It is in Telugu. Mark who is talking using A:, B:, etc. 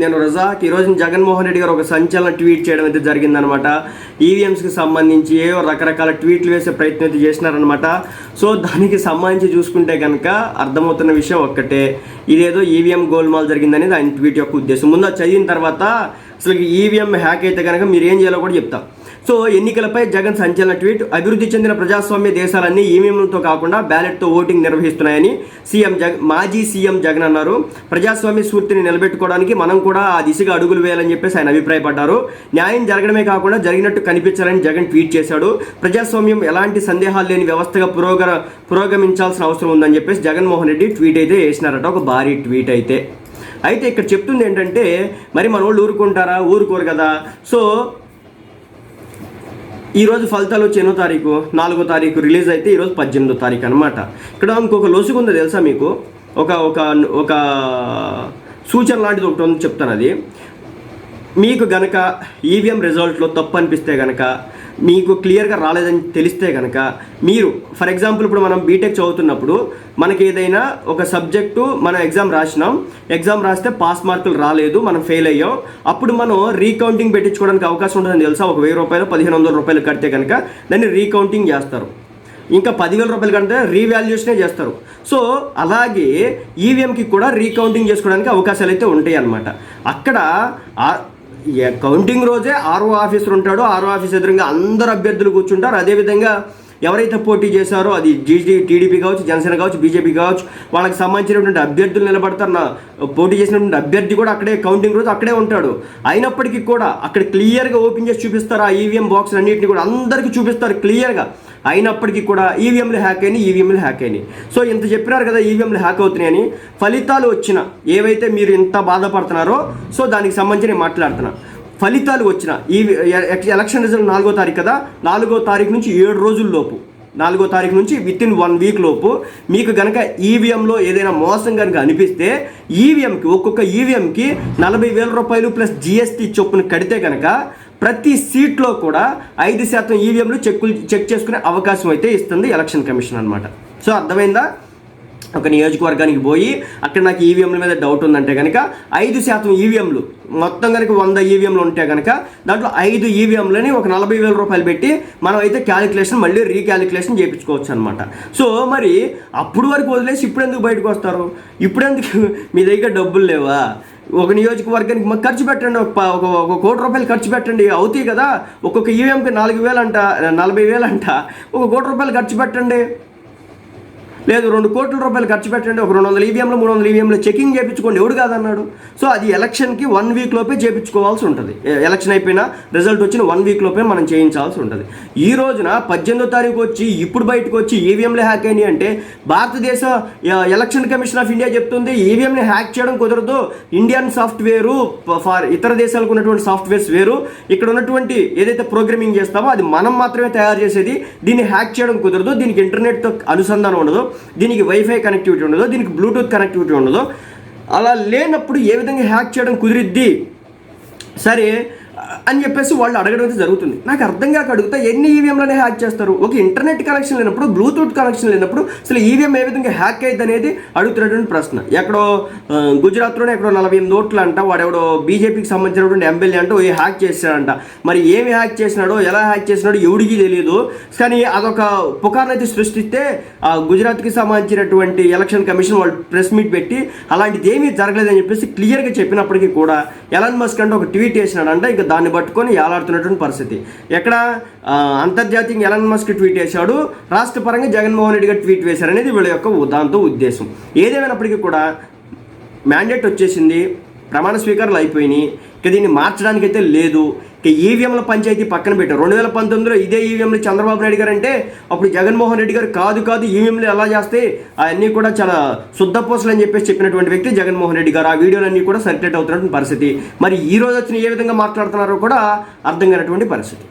A: నేను రజాక్ ఈరోజు జగన్మోహన్ రెడ్డి గారు ఒక సంచలన ట్వీట్ చేయడం అయితే జరిగిందనమాట. ఈవీఎంస్కి సంబంధించి ఏవో రకరకాల ట్వీట్లు వేసే ప్రయత్నం అయితే చేసినారనమాట. సో దానికి సంబంధించి చూసుకుంటే కనుక అర్థమవుతున్న విషయం ఒక్కటే. ఇదేదో ఈవీఎం గోల్మాల్ జరిగిందనేది ఆయన ట్వీట్ యొక్క ఉద్దేశం. ముందు చదివిన తర్వాత అసలు ఈవీఎం హ్యాక్ అయితే కనుక మీరు ఏం చేయాలో కూడా చెప్తా. సో ఎన్నికలపై జగన్ సంచలన ట్వీట్ అభివృద్ధి చెందిన ప్రజాస్వామ్య దేశాలన్నీ ఈవీఎంలతో కాకుండా బ్యాలెట్తో ఓటింగ్ నిర్వహిస్తున్నాయని సీఎం జగ మాజీ సీఎం జగన్ అన్నారు. ప్రజాస్వామ్య స్ఫూర్తిని నిలబెట్టుకోవడానికి మనం కూడా ఆ దిశగా అడుగులు వేయాలని చెప్పేసి ఆయన అభిప్రాయపడ్డారు. న్యాయం జరగడమే కాకుండా జరిగినట్టు కనిపించాలని జగన్ ట్వీట్ చేశాడు. ప్రజాస్వామ్యం ఎలాంటి సందేహాలు లేని వ్యవస్థగా పురోగ పురోగమించాల్సిన అవసరం ఉందని చెప్పేసి జగన్మోహన్ రెడ్డి ట్వీట్ అయితే చేసినారట ఒక భారీ ట్వీట్ అయితే. అయితే ఇక్కడ చెప్తుంది ఏంటంటే మరి మన వాళ్ళు ఊరుకుంటారా? ఊరుకోరు కదా. సో ఈరోజు ఫలితాలు వచ్చి ఎన్నో తారీఖు? నాలుగో తారీఖు రిలీజ్ అయితే ఈరోజు పద్దెనిమిదో తారీఖు అనమాట ఇక్కడ ఇంకొక లొసుగు ఉందో తెలుసా మీకు? ఒక ఒక ఒక సూచన లాంటిది ఒకటి ఉంది చెప్తాను అది. మీకు గనక ఈవీఎం రిజల్ట్లో తప్పు అనిపిస్తే గనక మీకు క్లియర్గా రాలేదని తెలిస్తే కనుక మీరు ఫర్ ఎగ్జాంపుల్ ఇప్పుడు మనం బీటెక్ చదువుతున్నప్పుడు మనకి ఏదైనా ఒక సబ్జెక్టు మనం ఎగ్జామ్ రాసినాం ఎగ్జామ్ రాస్తే పాస్ మార్కులు రాలేదు మనం ఫెయిల్ అయ్యాం అప్పుడు మనం రీకౌంటింగ్ పెట్టించుకోవడానికి అవకాశం ఉంటుందని తెలుసా? ఒక వెయ్యి రూపాయలు పదిహేను వందల రూపాయలు కడితే కనుక దాన్ని రీకౌంటింగ్ చేస్తారు. ఇంకా పదివేల రూపాయలు కంటే రీవాల్యుయేషనే చేస్తారు. సో అలాగే ఈవీఎంకి కూడా రీకౌంటింగ్ చేసుకోవడానికి అవకాశాలు అయితే ఉంటాయి అన్నమాట అక్కడ కౌంటింగ్ రోజే ఆర్ఓ ఆఫీసర్ ఉంటాడు. ఆర్ఓ ఆఫీస్ ఎదురుగా అందరు అభ్యర్థులు కూర్చుంటారు. అదేవిధంగా ఎవరైతే పోటీ చేశారో అది జీజీ టీడీపీ కావచ్చు జనసేన కావచ్చు బీజేపీ కావచ్చు వాళ్ళకి సంబంధించినటువంటి అభ్యర్థులు నిలబడతారు. నా పోటీ చేసినటువంటి అభ్యర్థి కూడా అక్కడే కౌంటింగ్ రోజు అక్కడే ఉంటాడు. అయినప్పటికీ కూడా అక్కడ క్లియర్గా ఓపెన్ చేసి చూపిస్తారు ఆ ఈవీఎం బాక్స్ అన్నింటినీ కూడా అందరికీ చూపిస్తారు క్లియర్గా అయినప్పటికీ కూడా ఈవీఎంలు హ్యాక్ అయినాయి ఈవీఎంలు హ్యాక్ అయినాయి. సో ఇంత చెప్పినారు కదా ఈవీఎంలు హ్యాక్ అవుతున్నాయని ఫలితాలు వచ్చిన ఏవైతే మీరు ఇంత బాధపడుతున్నారో సో దానికి సంబంధించి నేను మాట్లాడుతున్నా. ఫలితాలు వచ్చిన ఈ ఎలక్షన్ రిజల్ట్ నాలుగో తారీఖు కదా నాలుగో తారీఖు నుంచి ఏడు రోజుల లోపు నాలుగో తారీఖు నుంచి విత్ ఇన్ వన్ వీక్ లోపు మీకు కనుక ఈవీఎంలో ఏదైనా మోసం కనుక అనిపిస్తే ఈవీఎంకి ఒక్కొక్క ఈవీఎంకి నలభై వేల రూపాయలు ప్లస్ జిఎస్టీ చొప్పున కడితే కనుక ప్రతి సీట్లో కూడా ఐదు శాతం ఈవీఎంలు చెక్కులు చెక్ చేసుకునే అవకాశం అయితే ఇస్తుంది ఎలక్షన్ కమిషన్ అనమాట సో అర్థమైందా? ఒక నియోజకవర్గానికి పోయి అక్కడ నాకు ఈవీఎంల మీద డౌట్ ఉందంటే కనుక ఐదు శాతం ఈవీఎంలు మొత్తం కనుక వంద ఈవీఎంలు ఉంటే కనుక దాంట్లో ఐదు ఈవీఎంలని ఒక నలభై వేల రూపాయలు పెట్టి మనం అయితే క్యాలిక్యులేషన్ మళ్ళీ రీక్యాలిక్యులేషన్ చేయించుకోవచ్చు అనమాట సో మరి అప్పుడు వరకు వదిలేసి ఇప్పుడు ఎందుకు బయటకు వస్తారు? ఇప్పుడెందుకు మీ దగ్గర డబ్బులు లేవా? ఒక నియోజకవర్గానికి మాకు ఖర్చు పెట్టండి ఒక ఒక ఒక కోటి రూపాయలు ఖర్చు పెట్టండి అవుతాయి కదా? ఒక్కొక్క ఈవీఎంకి నాలుగు వేలు అంట నలభై వేలు అంట ఒక కోటి రూపాయలు ఖర్చు పెట్టండి. లేదు రెండు కోట్ల రూపాయలు ఖర్చు పెట్టండి ఒక రెండు వందల ఈవీఎంలు మూడు వందల ఈవీఎంలు చెకింగ్ చేయించుకోండి. ఎవడు కాదన్నాడు? సో అది ఎలక్షన్కి వన్ వీక్ లోపే చేయించుకోవాల్సి ఉంటుంది. ఎలక్షన్ అయిపోయినా రిజల్ట్ వచ్చిన వన్ వీక్ లోపే మనం చేయించాల్సి ఉంటుంది. ఈ రోజున పద్దెనిమిదో తారీఖు వచ్చి ఇప్పుడు బయటకు వచ్చి ఈవీఎంలు హ్యాక్ అయినాయి అంటే భారతదేశ ఎలక్షన్ కమిషన్ ఆఫ్ ఇండియా చెప్తుంది ఈవీఎంని హ్యాక్ చేయడం కుదరదు. ఇండియన్ సాఫ్ట్వేరు ఫార్ ఇతర దేశాలకు ఉన్నటువంటి సాఫ్ట్వేర్స్ వేరు. ఇక్కడ ఉన్నటువంటి ఏదైతే ప్రోగ్రామింగ్ చేస్తామో అది మనం మాత్రమే తయారు చేసేది దీన్ని హ్యాక్ చేయడం కుదరదు దీనికి ఇంటర్నెట్తో అనుసంధానం ఉండదు. దీనికి వైఫై కనెక్టివిటీ ఉండదు దీనికి బ్లూటూత్ కనెక్టివిటీ ఉండదు అలా లేనప్పుడు ఏ విధంగా హ్యాక్ చేయడం కుదిరిద్ది? సరే అని చెప్పేసి వాళ్ళు అడగడం అయితే జరుగుతుంది. నాకు అర్థం కాక అడుగుతా ఎన్ని ఈవీఎంలనే హ్యాక్ చేస్తారు? ఒక ఇంటర్నెట్ కనెక్షన్ లేనప్పుడు బ్లూటూత్ కనెక్షన్ లేనప్పుడు అసలు ఈవీఎం ఏ విధంగా హ్యాక్ అయ్యింది అనేది అడుగుతున్నటువంటి ప్రశ్న. ఎక్కడో గుజరాత్లోనే ఎక్కడో నలభై ఎనిమిది ఓట్లు అంట వాడెవడో బీజేపీకి సంబంధించినటువంటి ఎమ్మెల్యే అంటూ ఏ హ్యాక్ చేశాడంట. మరి ఏమి హ్యాక్ చేసినాడో ఎలా హ్యాక్ చేసినాడో ఎవడికి తెలియదు కానీ అదొక పుకార్ని అయితే సృష్టిస్తే ఆ గుజరాత్కి సంబంధించినటువంటి ఎలక్షన్ కమిషన్ వాళ్ళు ప్రెస్ మీట్ పెట్టి అలాంటిది ఏమీ జరగలేదని చెప్పేసి క్లియర్గా చెప్పినప్పటికీ కూడా ఎలాన్ మస్క్ అంటే ఒక ట్వీట్ చేసినాడంట. ఇంకా దాన్ని పట్టుకొని ఏలాడుతున్నటువంటి పరిస్థితి. ఎక్కడ అంతర్జాతీయంగా ఎలన్ మస్క్ ట్వీట్ చేశాడు? రాష్ట్ర పరంగా జగన్మోహన్ రెడ్డి గారు ట్వీట్ వేశారనేది వీళ్ళ యొక్క దాంతో ఉద్దేశం. ఏదేమైనప్పటికీ కూడా మ్యాండేట్ వచ్చేసింది ప్రమాణ స్వీకారాలు అయిపోయినాయి. ఇక దీన్ని మార్చడానికైతే లేదు. ఈవీఎంల పంచాయతీ పక్కన పెట్టారు. రెండు వేల పంతొమ్మిదిలో ఇదే ఈవీఎంలు చంద్రబాబు నాయుడు గారు అంటే అప్పుడు జగన్మోహన్ రెడ్డి గారు కాదు కాదు ఈవీఎంలు ఎలా చేస్తే అవన్నీ కూడా చాలా శుద్ధపోసలు అని చెప్పేసి చెప్పినటువంటి వ్యక్తి జగన్మోహన్ రెడ్డి గారు. ఆ వీడియోలన్నీ కూడా సర్క్యులేట్ అవుతున్నటువంటి పరిస్థితి. మరి ఈ రోజు వచ్చిన ఏ విధంగా మాట్లాడుతున్నారో కూడా అర్థం కానటువంటి పరిస్థితి.